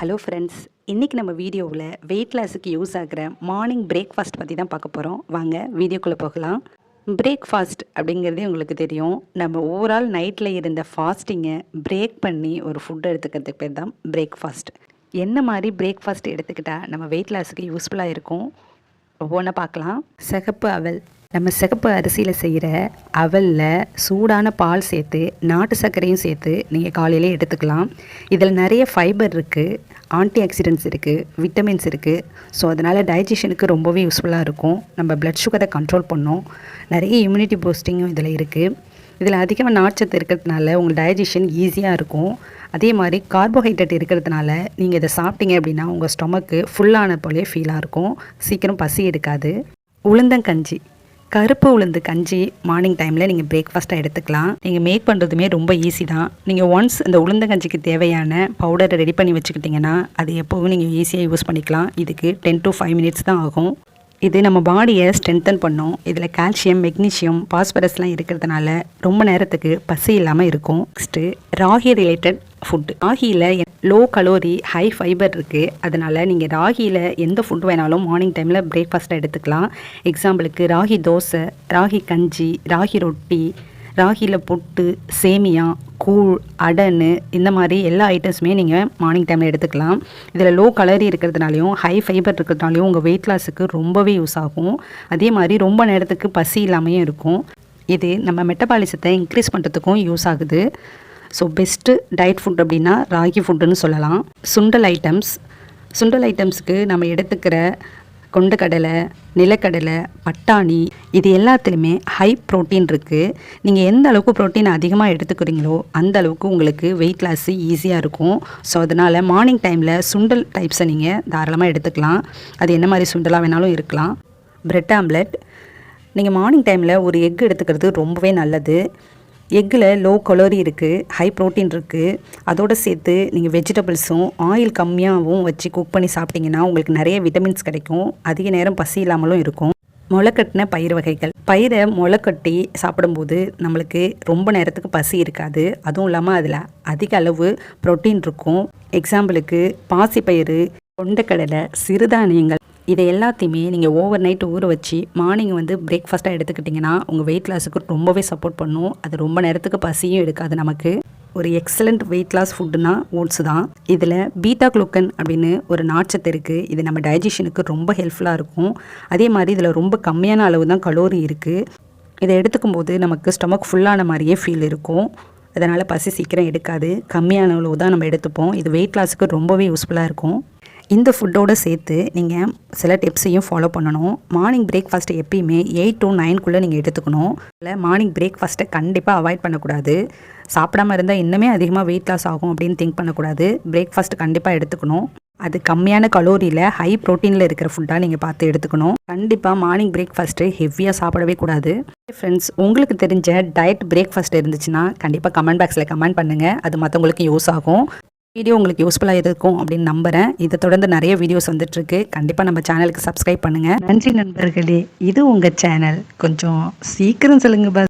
Hello friends இன்றைக்கி நம்ம வீடியோவில் வெயிட் லாஸுக்கு யூஸ் ஆகிற மார்னிங் பிரேக்ஃபாஸ்ட் பற்றி தான் பார்க்க போகிறோம் வாங்க வீடியோக்குள்ளே போகலாம். பிரேக்ஃபாஸ்ட் அப்படிங்கிறதே உங்களுக்கு தெரியும். நம்ம ஓவரால் நைட்டில் இருந்த ஃபாஸ்டிங்கை பிரேக் பண்ணி ஒரு ஃபுட் எடுத்துக்கிறதுக்கு பேர் தான் பிரேக்ஃபாஸ்ட் என்ன மாதிரி பிரேக்ஃபாஸ்ட் எடுத்துக்கிட்டால் நம்ம வெயிட் லாஸுக்கு யூஸ்ஃபுல்லாக இருக்கும்? ஒவ்வொன்றா பார்க்கலாம். சிகப்பு அவல் நம்ம சிகப்பு அரிசியில் செய்கிற அவலில் சூடான பால் சேர்த்து நாட்டு சர்க்கரையும் சேர்த்து நீங்கள் காலையிலே எடுத்துக்கலாம். இதில் நிறைய ஃபைபர் இருக்குது ஆன்டி ஆக்சிடென்ட்ஸ் இருக்குது விட்டமின்ஸ் இருக்குது ஸோ அதனால் டைஜஷனுக்கு ரொம்பவே யூஸ்ஃபுல்லாக இருக்கும். நம்ம பிளட் சுகரை கண்ட்ரோல் பண்ணோம். நிறைய இம்யூனிட்டி பூஸ்டிங்கும் இதில் இருக்குது இதில் அதிகமாக நார்ச்சத்து இருக்கிறதுனால உங்கள் டைஜஷன் ஈஸியாக இருக்கும். அதே மாதிரி கார்போஹைட்ரேட் இருக்கிறதுனால நீங்கள் இதை சாப்பிட்டீங்க அப்படின்னா உங்கள் ஸ்டொமக்கு ஃபுல்லான போலே ஃபீலாக இருக்கும். சீக்கிரம் பசி எடுக்காது. உளுந்தங்கஞ்சி. கருப்பு உளுந்து கஞ்சி மார்னிங் டைமில் நீங்கள் பிரேக்ஃபாஸ்ட்டாக எடுத்துக்கலாம். நீங்கள் மேக் பண்ணுறதுமே ரொம்ப ஈஸி தான். நீங்கள் ஒன்ஸ் இந்த உளுந்த கஞ்சிக்கு தேவையான பவுடரை ரெடி பண்ணி வச்சுக்கிட்டிங்கன்னா அது எப்போவும் நீங்கள் ஈஸியாக யூஸ் பண்ணிக்கலாம். இதுக்கு டென் டு ஃபைவ் மினிட்ஸ் தான் ஆகும். இது நம்ம பாடியை ஸ்ட்ரென்தன் பண்ணும். இதில் கால்சியம் மெக்னீஷியம் பாஸ்பரஸ்லாம் இருக்கிறதுனால ரொம்ப நேரத்துக்கு பசி இல்லாமல் இருக்கும். நெக்ஸ்ட்டு ராகி ரிலேட்டட் ஃபுட்டு ராகியில் லோ கலோரி ஹை ஃபைபர் இருக்குது அதனால் நீங்கள் ராகியில் எந்த ஃபுட் வேணாலும் மார்னிங் டைமில் பிரேக்ஃபாஸ்ட்டாக எடுத்துக்கலாம். எக்ஸாம்பிளுக்கு ராகி தோசை ராகி கஞ்சி ராகி ரொட்டி ராகியில் புட்டு சேமியா கூழ் அடனு இந்த மாதிரி எல்லா ஐட்டம்ஸுமே நீங்கள் மார்னிங் டைமில் எடுத்துக்கலாம். இதில் லோ கலரி இருக்கிறதுனாலையும் ஹை ஃபைபர் இருக்கிறதுனாலையும் உங்கள் வெயிட் லாஸுக்கு ரொம்பவே யூஸ் ஆகும். அதே மாதிரி ரொம்ப நேரத்துக்கு பசி இல்லாமையும் இருக்கும். இது நம்ம மெட்டபாலிசத்தை இன்க்ரீஸ் பண்ணுறதுக்கும் யூஸ் ஆகுது. ஸோ பெஸ்ட்டு டயட் ஃபுட் அப்படின்னா ராகி ஃபுட்டுன்னு சொல்லலாம். சுண்டல் ஐட்டம்ஸ் சுண்டல் ஐட்டம்ஸுக்கு நம்ம எடுத்துக்கிற கொண்டக்கடலை நிலக்கடலை பட்டாணி இது எல்லாத்துலேயுமே ஹை ப்ரோட்டீன் இருக்குது நீங்கள் எந்த அளவுக்கு ப்ரோட்டீன் அதிகமாக எடுத்துக்கிறீங்களோ அந்த அளவுக்கு உங்களுக்கு வெயிட் லாஸ் ஈஸியாக இருக்கும். ஸோ அதனால் மார்னிங் டைமில் சுண்டல் டைப்ஸை நீங்கள் தாராளமாக எடுத்துக்கலாம். அது என்ன மாதிரி சுண்டலாக வேணாலும் இருக்கலாம். பிரெட் ஆம்லெட் நீங்கள் மார்னிங் டைமில் ஒரு எக் எடுத்துக்கிறது ரொம்பவே நல்லது. எக்கில் லோ கலோரி இருக்குது ஹை ப்ரோட்டீன் இருக்குது அதோடு சேர்த்து நீங்கள் வெஜிடபிள்ஸும் ஆயில் கம்மியாகவும் வச்சு குக் பண்ணி சாப்பிட்டிங்கன்னா உங்களுக்கு நிறைய விட்டமின்ஸ் கிடைக்கும். அதிக நேரம் பசி இல்லாமலும் இருக்கும். முளைக்கட்டின பயிர் வகைகள். பயிரை முளைக்கட்டி சாப்பிடும்போது நம்மளுக்கு ரொம்ப நேரத்துக்கு பசி இருக்காது. அதுவும் இல்லாமல் அதில் அதிக அளவு ப்ரோட்டீன் இருக்கும். எக்ஸாம்பிளுக்கு பாசிப்பயிறு கொண்டக்கடலை சிறுதானியங்கள் இதை எல்லாத்தையுமே நீங்கள் ஓவர் நைட் ஊற வச்சு மார்னிங் வந்து பிரேக்ஃபாஸ்ட்டாக எடுத்துக்கிட்டிங்கன்னா உங்கள் வெயிட் லாஸுக்கு ரொம்பவே சப்போர்ட் பண்ணும். அது ரொம்ப நேரத்துக்கு பசியும் எடுக்காது நமக்கு. ஒரு எக்ஸலண்ட் வெயிட் லாஸ் ஃபுட்டுனா ஓட்ஸ் தான். இதில் பீட்டா குளுக்கன் அப்படின்னு ஒரு நாட்சத்து இருக்குது இது நம்ம டைஜஷனுக்கு ரொம்ப ஹெல்ப்ஃபுல்லாக இருக்கும். அதே மாதிரி இதில் ரொம்ப கம்மியான அளவு தான் கலோரி இருக்குது இதை எடுத்துக்கும் போது நமக்கு ஸ்டொமக் ஃபுல்லான மாதிரியே ஃபீல் இருக்கும். அதனால் பசி சீக்கிரம் எடுக்காது. கம்மியான அளவு தான் நம்ம எடுத்துப்போம். இது வெயிட் லாஸுக்கு ரொம்பவே யூஸ்ஃபுல்லாக இருக்கும். இந்த ஃபுட்டோடு சேர்த்து நீங்கள் சில டிப்ஸையும் ஃபாலோ பண்ணணும். மார்னிங் பிரேக்ஃபாஸ்ட்டை எப்பயுமே எயிட் டு நைன்குள்ளே நீங்கள் எடுத்துக்கணும். இல்லை மார்னிங் பிரேக்ஃபாஸ்ட்டை கண்டிப்பாக அவாய்ட் பண்ணக்கூடாது. சாப்பிடாம இருந்தால் இன்னுமே அதிகமாக வெயிட் லாஸ் ஆகும் அப்படின்னு திங்க் பண்ணக்கூடாது. பிரேக்ஃபாஸ்ட் கண்டிப்பாக எடுத்துக்கணும். அது கம்மியான கலோரியில் ஹை ப்ரோட்டீனில் இருக்கிற ஃபுட்டாக நீங்கள் பார்த்து எடுத்துக்கணும். கண்டிப்பாக மார்னிங் பிரேக்ஃபாஸ்ட்டு ஹெவியாக சாப்பிடவே கூடாது. ஃப்ரெண்ட்ஸ் உங்களுக்கு தெரிஞ்ச டயட் பிரேக்ஃபாஸ்ட் இருந்துச்சுன்னா கண்டிப்பாக கமெண்ட் பாக்ஸில் கமெண்ட் பண்ணுங்கள் அது மற்றவங்களுக்கு யூஸ் ஆகும். வீடியோ உங்களுக்கு யூஸ்ஃபுல்லாக இருக்கும் அப்படின்னு நம்புகிறேன் இதை தொடர்ந்து நிறைய வீடியோஸ் வந்துட்டுருக்கு. கண்டிப்பாக நம்ம சேனலுக்கு சப்ஸ்கிரைப் பண்ணுங்கள் நன்றி நண்பர்களே. இது உங்கள் சேனல் கொஞ்சம் சீக்கிரம் சொல்லுங்கள் பஸ்.